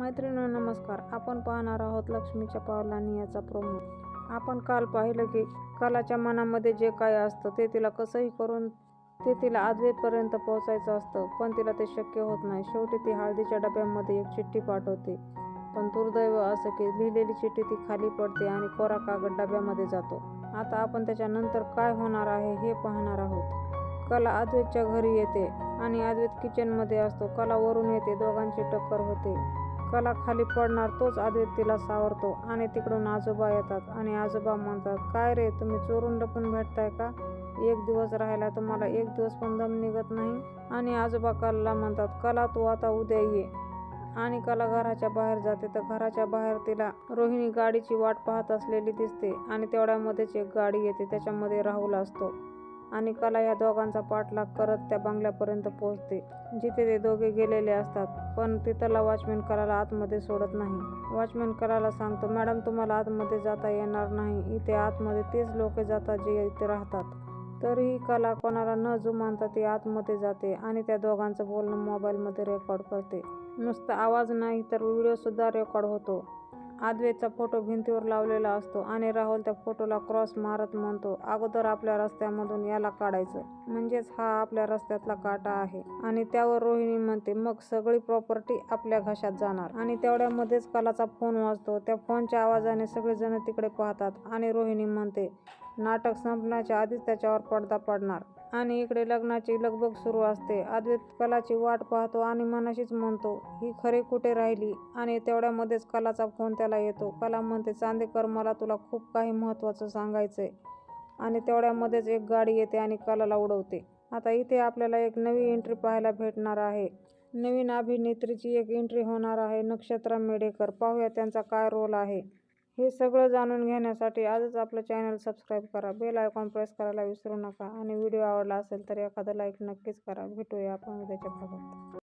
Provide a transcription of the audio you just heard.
मैत्रिणी नमस्कार. आपण पाहणार आहोत लक्ष्मीच्या पावलांनी याचा प्रोमो आपण काल पाहिलं की कलाच्या मनामध्ये जे काय असतं ते तिला कसंही करून ते तिला आजवेपर्यंत पोहोचायचं असतं पण तिला ते शक्य होत नाही. शेवटी ती हळदीच्या डब्यामध्ये एक चिठ्ठी पाठवते. पण दुर्दैव असं की लिहिलेली चिठ्ठी ती खाली पडते आणि कोरा कागद डब्यामध्ये जातो. आता आपण त्याच्यानंतर काय होणार आहे हे पाहणार आहोत. कला अद्वैतच्या घरी येते आणि अद्वैत किचनमध्ये असतो. कला वरून येते. दोघांची टक्कर होते. कला खाली पडणार तोच अद्वैत तिला सावरतो. आणि तिकडून आजोबा येतात आणि आजोबा म्हणतात काय रे तुम्ही चोरून लपून भेटताय का? एक दिवस राहिला तुम्हाला एक दिवस पण दम निघत नाही. आणि आजोबा कलाला म्हणतात कला तू आता उद्या ये. आणि कला घराच्या बाहेर जाते. तर घराच्या बाहेर तिला रोहिणी गाडीची वाट पाहत असलेली दिसते आणि तेवढ्यामध्येच एक गाडी येते. त्याच्यामध्ये राहुल असतो. आणि कला या दोघांचा पाठलाग करत त्या बंगल्यापर्यंत पोहोचते जिथे ते दोघे गेलेले असतात. पण तिथला वॉचमॅन कलाला आतमध्ये सोडत नाही. वॉचमॅन कलाला सांगतो मॅडम तुम्हाला आतमध्ये जाता येणार नाही. इथे आतमध्ये तेच लोक जातात जे इथे राहतात. तरीही कला कोणाला न जुमानता ती आतमध्ये जाते आणि त्या दोघांचं बोलणं मोबाईलमध्ये रेकॉर्ड करते. नुसता आवाज नाही तर व्हिडिओसुद्धा रेकॉर्ड होतो. आद्वेचा फोटो भिंतीवर लावलेला असतो आणि राहुल त्या फोटोला क्रॉस मारत म्हणतो अगोदर आपल्या रस्त्यामधून याला काढायचं. म्हणजेच हा आपल्या रस्त्यातला काटा आहे. आणि त्यावर रोहिणी म्हणते मग सगळी प्रॉपर्टी आपल्या घशात जाणार. आणि तेवढ्यामध्येच कलाचा फोन वाजतो. त्या फोनच्या आवाजाने सगळेजण तिकडे पाहतात आणि रोहिणी म्हणते नाटक संपण्याच्या आधीच त्याच्यावर पडदा पडणार. आणि इकडे लग्नाची लगबग सुरू असते. अद्वैत कलाची वाट पाहतो आणि मनाशीच म्हणतो ही खरे कुठे राहिली? आणि तेवढ्यामध्येच कलाचा फोन त्याला येतो. कला म्हणते चांदेकर मला तुला खूप काही महत्त्वाचं सांगायचं आहे आणि तेवढ्यामध्येच एक गाडी येते आणि कलाला उडवते. आता इथे आपल्याला एक नवी एंट्री पाहायला भेटणार आहे. नवीन अभिनेत्रीची एक एंट्री होणार आहे नक्षत्रा मेडेकर पाहूया त्यांचा काय रोल आहे. हे सगळं जाणून घेण्यासाठी आजच आपलं चॅनल सबस्क्राईब करा. बेल आयकॉन प्रेस करायला विसरू नका. आणि व्हिडिओ आवडला असेल तर एखादं लाईक नक्कीच करा. भेटूया आपण उद्याच्या भागात.